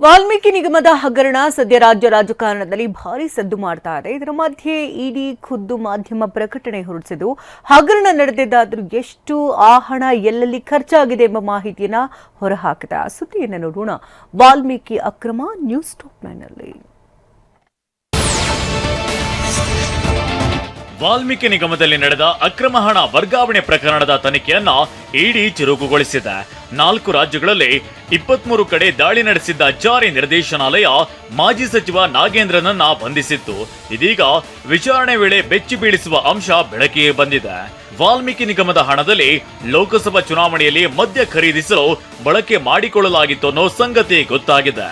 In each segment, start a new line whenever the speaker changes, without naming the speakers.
ವಾಲ್ಮೀಕಿ ನಿಗಮದ ಹಗರಣ ಸದ್ಯ ರಾಜ್ಯ ರಾಜಕಾರಣದಲ್ಲಿ ಭಾರಿ ಸದ್ದು ಮಾಡ್ತಾ ಇದೆ. ಇದರ ಮಧ್ಯೆ ಇಡಿ ಖುದ್ದು ಮಾಧ್ಯಮ ಪ್ರಕಟಣೆ ಹೊರಡಿಸಿದ್ದು, ಹಗರಣ ನಡೆದಿದ್ದಾದರೂ ಎಷ್ಟು ಆ ಹಣ ಎಲ್ಲೆಲ್ಲಿ ಖರ್ಚಾಗಿದೆ ಎಂಬ ಮಾಹಿತಿಯನ್ನ ಹೊರಹಾಕಿದೆ ಆ ಸುದ್ದಿಯನ್ನು ನೋಡೋಣ. ವಾಲ್ಮೀಕಿ ಅಕ್ರಮ ನ್ಯೂಸ್ ಟಾಪ್ ನೈನ್ನಲ್ಲಿ
ವಾಲ್ಮೀಕಿ ನಿಗಮದಲ್ಲಿ ನಡೆದ ಅಕ್ರಮ ಹಣ ವರ್ಗಾವಣೆ ಪ್ರಕರಣದ ತನಿಖೆಯನ್ನ ಇಡಿ ಚುರುಕುಗೊಳಿಸಿದೆ. ನಾಲ್ಕು ರಾಜ್ಯಗಳಲ್ಲಿ ಇಪ್ಪತ್ಮೂರು ಕಡೆ ದಾಳಿ ನಡೆಸಿದ್ದ ಜಾರಿ ನಿರ್ದೇಶನಾಲಯ ಮಾಜಿ ಸಚಿವ ನಾಗೇಂದ್ರನನ್ನ ಬಂಧಿಸಿತ್ತು. ಇದೀಗ ವಿಚಾರಣೆ ವೇಳೆ ಬೆಚ್ಚಿ ಬೀಳಿಸುವ ಅಂಶ ಬೆಳಕಿಗೆ ಬಂದಿದೆ. ವಾಲ್ಮೀಕಿ ನಿಗಮದ ಹಣದಲ್ಲಿ ಲೋಕಸಭಾ ಚುನಾವಣೆಯಲ್ಲಿ ಮದ್ಯ ಖರೀದಿಸಲು ಬಳಕೆ ಮಾಡಿಕೊಳ್ಳಲಾಗಿತ್ತು ಅನ್ನೋ ಸಂಗತಿ ಗೊತ್ತಾಗಿದೆ.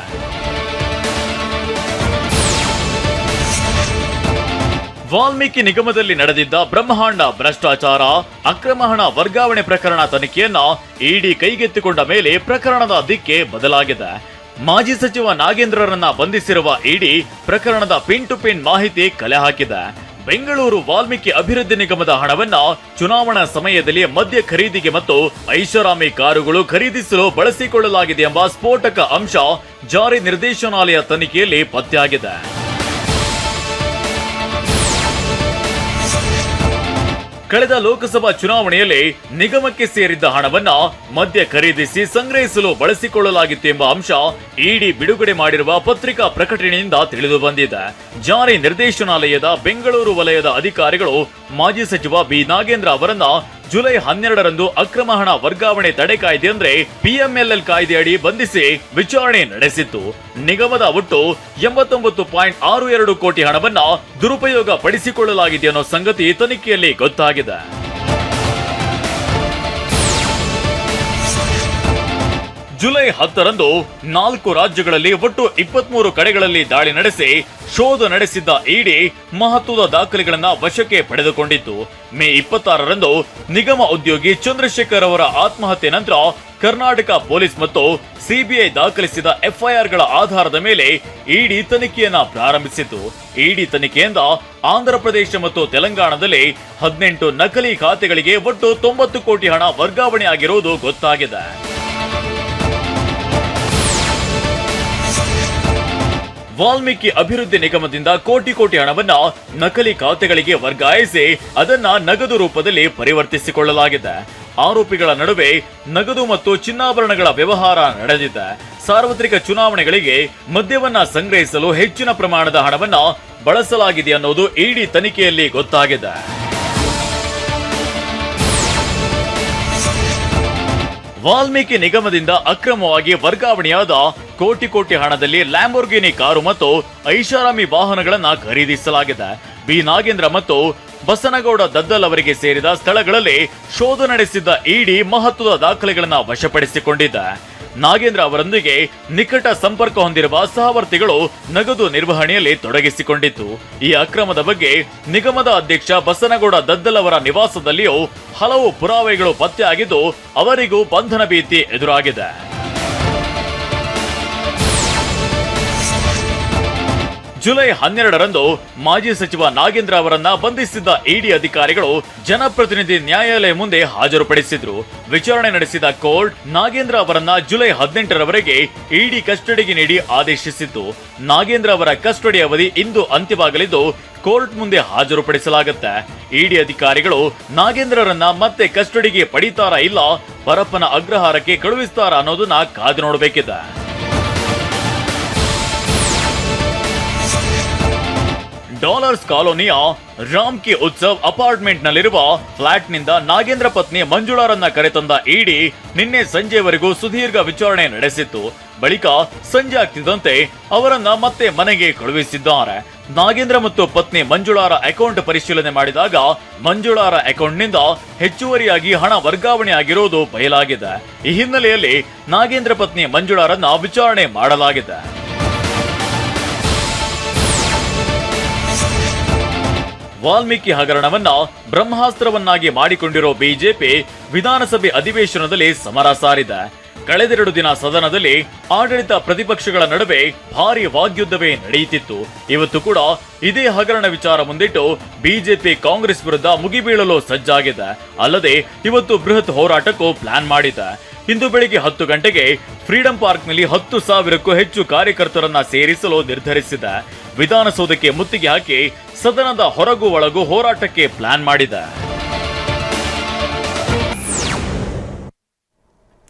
ವಾಲ್ಮೀಕಿ ನಿಗಮದಲ್ಲಿ ನಡೆದಿದ್ದ ಬ್ರಹ್ಮಾಂಡ ಭ್ರಷ್ಟಾಚಾರ, ಅಕ್ರಮ ಹಣ ವರ್ಗಾವಣೆ ಪ್ರಕರಣ ತನಿಖೆಯನ್ನ ಇಡಿ ಕೈಗೆತ್ತಿಕೊಂಡ ಮೇಲೆ ಪ್ರಕರಣದ ದಿಕ್ಕೆ ಬದಲಾಗಿದೆ. ಮಾಜಿ ಸಚಿವ ನಾಗೇಂದ್ರರನ್ನ ಬಂಧಿಸಿರುವ ಇಡಿ ಪ್ರಕರಣದ ಪಿನ್ ಟು ಪಿನ್ ಮಾಹಿತಿ ಕಲೆ ಹಾಕಿದೆ. ಬೆಂಗಳೂರು ವಾಲ್ಮೀಕಿ ಅಭಿವೃದ್ಧಿ ನಿಗಮದ ಹಣವನ್ನ ಚುನಾವಣಾ ಸಮಯದಲ್ಲಿ ಮದ್ಯ ಖರೀದಿಗೆ ಮತ್ತು ಐಷಾರಾಮಿ ಕಾರುಗಳು ಖರೀದಿಸಲು ಬಳಸಿಕೊಳ್ಳಲಾಗಿದೆ ಎಂಬ ಸ್ಫೋಟಕ ಅಂಶ ಜಾರಿ ನಿರ್ದೇಶನಾಲಯ ತನಿಖೆಯಲ್ಲಿ ಪತ್ತೆಯಾಗಿದೆ. ಕಳೆದ ಲೋಕಸಭಾ ಚುನಾವಣೆಯಲ್ಲಿ ನಿಗಮಕ್ಕೆ ಸೇರಿದ್ದ ಹಣವನ್ನ ಮದ್ಯ ಖರೀದಿಸಿ ಸಂಗ್ರಹಿಸಲು ಬಳಸಿಕೊಳ್ಳಲಾಗಿತ್ತು ಎಂಬ ಅಂಶ ಇಡಿ ಬಿಡುಗಡೆ ಮಾಡಿರುವ ಪತ್ರಿಕಾ ಪ್ರಕಟಣೆಯಿಂದ ತಿಳಿದು ಬಂದಿದೆ. ಜಾರಿ ನಿರ್ದೇಶನಾಲಯದ ಬೆಂಗಳೂರು ವಲಯದ ಅಧಿಕಾರಿಗಳು ಮಾಜಿ ಸಚಿವ ಬಿ. ನಾಗೇಂದ್ರ ಅವರನ್ನ ಜುಲೈ ಹನ್ನೆರಡರಂದು ಅಕ್ರಮ ಹಣ ವರ್ಗಾವಣೆ ತಡೆ ಕಾಯ್ದೆ ಅಂದ್ರೆ ಪಿಎಂಎಲ್ಎಲ್ ಕಾಯ್ದೆಯಡಿ ಬಂಧಿಸಿ ವಿಚಾರಣೆ ನಡೆಸಿತ್ತು. ನಿಗಮದ ಒಟ್ಟು ಎಂಬತ್ತೊಂಬತ್ತು ಪಾಯಿಂಟ್ ಆರು ಎರಡು ಕೋಟಿ ಹಣವನ್ನ ದುರುಪಯೋಗ ಪಡಿಸಿಕೊಳ್ಳಲಾಗಿದೆ ಅನ್ನೋ ಸಂಗತಿ ತನಿಖೆಯಲ್ಲಿ ಗೊತ್ತಾಗಿದೆ. ಜುಲೈ ಹತ್ತರಂದು ನಾಲ್ಕು ರಾಜ್ಯಗಳಲ್ಲಿ ಒಟ್ಟು ಇಪ್ಪತ್ಮೂರು ಕಡೆಗಳಲ್ಲಿ ದಾಳಿ ನಡೆಸಿ ಶೋಧ ನಡೆಸಿದ್ದ ಇಡಿ ಮಹತ್ವದ ದಾಖಲೆಗಳನ್ನ ವಶಕ್ಕೆ ಪಡೆದುಕೊಂಡಿತ್ತು. ಮೇ ಇಪ್ಪತ್ತಾರರಂದು ನಿಗಮ ಉದ್ಯೋಗಿ ಚಂದ್ರಶೇಖರ್ ಅವರ ಆತ್ಮಹತ್ಯೆ ನಂತರ ಕರ್ನಾಟಕ ಪೊಲೀಸ್ ಮತ್ತು ಸಿಬಿಐ ದಾಖಲಿಸಿದ ಎಫ್ಐಆರ್ಗಳ ಆಧಾರದ ಮೇಲೆ ಇಡಿ ತನಿಖೆಯನ್ನ ಪ್ರಾರಂಭಿಸಿತು ಇಡಿ ತನಿಖೆಯಿಂದ ಆಂಧ್ರಪ್ರದೇಶ ಮತ್ತು ತೆಲಂಗಾಣದಲ್ಲಿ ಹದಿನೆಂಟು ನಕಲಿ ಖಾತೆಗಳಿಗೆ ಒಟ್ಟು ತೊಂಬತ್ತು ಕೋಟಿ ಹಣ ವರ್ಗಾವಣೆ ಆಗಿರುವುದು ಗೊತ್ತಾಗಿದೆ. ವಾಲ್ಮೀಕಿ ಅಭಿವೃದ್ಧಿ ನಿಗಮದಿಂದ ಕೋಟಿ ಕೋಟಿ ಹಣವನ್ನ ನಕಲಿ ಖಾತೆಗಳಿಗೆ ವರ್ಗಾಯಿಸಿ ಅದನ್ನ ನಗದು ರೂಪದಲ್ಲಿ ಪರಿವರ್ತಿಸಿಕೊಳ್ಳಲಾಗಿದೆ. ಆರೋಪಿಗಳ ನಡುವೆ ನಗದು ಮತ್ತು ಚಿನ್ನಾಭರಣಗಳ ವ್ಯವಹಾರ ನಡೆದಿದೆ. ಸಾರ್ವತ್ರಿಕ ಚುನಾವಣೆಗಳಿಗೆ ಮದ್ಯವನ್ನ ಸಂಗ್ರಹಿಸಲು ಹೆಚ್ಚಿನ ಪ್ರಮಾಣದ ಹಣವನ್ನ ಬಳಸಲಾಗಿದೆ ಅನ್ನೋದು ಇಡಿ ತನಿಖೆಯಲ್ಲಿ ಗೊತ್ತಾಗಿದೆ. ವಾಲ್ಮೀಕಿ ನಿಗಮದಿಂದ ಅಕ್ರಮವಾಗಿ ವರ್ಗಾವಣೆಯಾದ ಕೋಟಿ ಕೋಟಿ ಹಣದಲ್ಲಿ ಲ್ಯಾಂಬೋರ್ಗಿನಿ ಕಾರು ಮತ್ತು ಐಷಾರಾಮಿ ವಾಹನಗಳನ್ನ ಖರೀದಿಸಲಾಗಿದೆ. ಬಿ. ನಾಗೇಂದ್ರ ಮತ್ತು ಬಸನಗೌಡ ದದ್ದಲ್ ಅವರಿಗೆ ಸೇರಿದ ಸ್ಥಳಗಳಲ್ಲಿ ಶೋಧ ನಡೆಸಿದ್ದ ಇಡಿ ಮಹತ್ವದ ದಾಖಲೆಗಳನ್ನ ವಶಪಡಿಸಿಕೊಂಡಿದೆ. ನಾಗೇಂದ್ರ ಅವರೊಂದಿಗೆ ನಿಕಟ ಸಂಪರ್ಕ ಹೊಂದಿರುವ ಸಹವರ್ತಿಗಳು ನಗದು ನಿರ್ವಹಣೆಯಲ್ಲಿ ತೊಡಗಿಸಿಕೊಂಡಿತ್ತು ಈ ಅಕ್ರಮದ ಬಗ್ಗೆ ನಿಗಮದ ಅಧ್ಯಕ್ಷ ಬಸನಗೌಡ ದದ್ದಲ್ ಅವರ ನಿವಾಸದಲ್ಲಿಯೂ ಹಲವು ಪುರಾವೆಗಳು ಪತ್ತೆಯಾಗಿದ್ದು, ಅವರಿಗೂ ಬಂಧನ ಭೀತಿ ಎದುರಾಗಿದೆ. ಜುಲೈ ಹನ್ನೆರಡರಂದು ಮಾಜಿ ಸಚಿವ ನಾಗೇಂದ್ರ ಅವರನ್ನ ಬಂಧಿಸಿದ್ದ ಇಡಿ ಅಧಿಕಾರಿಗಳು ಜನಪ್ರತಿನಿಧಿ ನ್ಯಾಯಾಲಯ ಮುಂದೆ ಹಾಜರುಪಡಿಸಿದ್ರು. ವಿಚಾರಣೆ ನಡೆಸಿದ ಕೋರ್ಟ್ ನಾಗೇಂದ್ರ ಅವರನ್ನ ಜುಲೈ ಹದಿನೆಂಟರವರೆಗೆ ಇಡಿ ಕಸ್ಟಡಿಗೆ ನೀಡಿ ಆದೇಶಿಸಿತ್ತು. ನಾಗೇಂದ್ರ ಅವರ ಕಸ್ಟಡಿ ಅವಧಿ ಇಂದು ಅಂತ್ಯವಾಗಲಿದ್ದು, ಕೋರ್ಟ್ ಮುಂದೆ ಹಾಜರುಪಡಿಸಲಾಗುತ್ತೆ. ಇಡಿ ಅಧಿಕಾರಿಗಳು ನಾಗೇಂದ್ರರನ್ನ ಮತ್ತೆ ಕಸ್ಟಡಿಗೆ ಪಡಿತಾರಾ ಇಲ್ಲ ಪರಪ್ಪನ ಅಗ್ರಹಾರಕ್ಕೆ ಕಳುಹಿಸ್ತಾರಾ ಅನ್ನೋದನ್ನ ಕಾದು ನೋಡಬೇಕಿದೆ. ಡಾಲರ್ಸ್ ಕಾಲೋನಿಯ ರಾಮ್ ಕಿ ಉತ್ಸವ್ ಅಪಾರ್ಟ್ಮೆಂಟ್ ನಲ್ಲಿರುವ ಫ್ಲಾಟ್ನಿಂದ ನಾಗೇಂದ್ರ ಪತ್ನಿ ಮಂಜುಳಾರನ್ನ ಕರೆತಂದ ಇಡಿ ನಿನ್ನೆ ಸಂಜೆವರೆಗೂ ಸುದೀರ್ಘ ವಿಚಾರಣೆ ನಡೆಸಿತ್ತು. ಬಳಿಕ ಸಂಜೆ ಆಗ್ತಿದ್ದಂತೆ ಅವರನ್ನ ಮತ್ತೆ ಮನೆಗೆ ಕಳುಹಿಸಿದ್ದಾರೆ. ನಾಗೇಂದ್ರ ಮತ್ತು ಪತ್ನಿ ಮಂಜುಳಾರ ಅಕೌಂಟ್ ಪರಿಶೀಲನೆ ಮಾಡಿದಾಗ ಮಂಜುಳಾರ ಅಕೌಂಟ್ನಿಂದ ಹೆಚ್ಚುವರಿಯಾಗಿ ಹಣ ವರ್ಗಾವಣೆ ಆಗಿರುವುದು ಬಯಲಾಗಿದೆ. ಈ ಹಿನ್ನೆಲೆಯಲ್ಲಿ ನಾಗೇಂದ್ರ ಪತ್ನಿ ಮಂಜುಳಾರನ್ನ ವಿಚಾರಣೆ ಮಾಡಲಾಗಿದೆ. ವಾಲ್ಮೀಕಿ ಹಗರಣವನ್ನ ಬ್ರಹ್ಮಾಸ್ತ್ರವನ್ನಾಗಿ ಮಾಡಿಕೊಂಡಿರೋ ಬಿಜೆಪಿ ವಿಧಾನಸಭೆ ಅಧಿವೇಶನದಲ್ಲಿ ಸಮರ ಸಾರಿದೆ. ಕಳೆದೆರಡು ದಿನ ಸದನದಲ್ಲಿ ಆಡಳಿತ ಪ್ರತಿಪಕ್ಷಗಳ ನಡುವೆ ಭಾರಿ ವಾಗ್ಯುದ್ಧವೇ ನಡೆಯುತ್ತಿತ್ತು. ಇವತ್ತು ಕೂಡ ಇದೇ ಹಗರಣ ವಿಚಾರ ಮುಂದಿಟ್ಟು ಬಿಜೆಪಿ ಕಾಂಗ್ರೆಸ್ ವಿರುದ್ಧ ಮುಗಿಬೀಳಲು ಸಜ್ಜಾಗಿದೆ. ಅಲ್ಲದೆ ಇವತ್ತು ಬೃಹತ್ ಹೋರಾಟಕ್ಕೂ ಪ್ಲಾನ್ ಮಾಡಿದೆ. ಇಂದು ಬೆಳಿಗ್ಗೆ ಹತ್ತು ಗಂಟೆಗೆ ಫ್ರೀಡಂ ಪಾರ್ಕ್ನಲ್ಲಿ ಹತ್ತು ಸಾವಿರಕ್ಕೂ ಹೆಚ್ಚು ಕಾರ್ಯಕರ್ತರನ್ನ ಸೇರಿಸಲು ನಿರ್ಧರಿಸಿದ ವಿಧಾನಸೌಧಕ್ಕೆ ಮುತ್ತಿಗೆ ಹಾಕಿ ಸದನದ ಹೊರಗು ಒಳಗೂ ಹೋರಾಟಕ್ಕೆ ಪ್ಲಾನ್ ಮಾಡಿದೆ.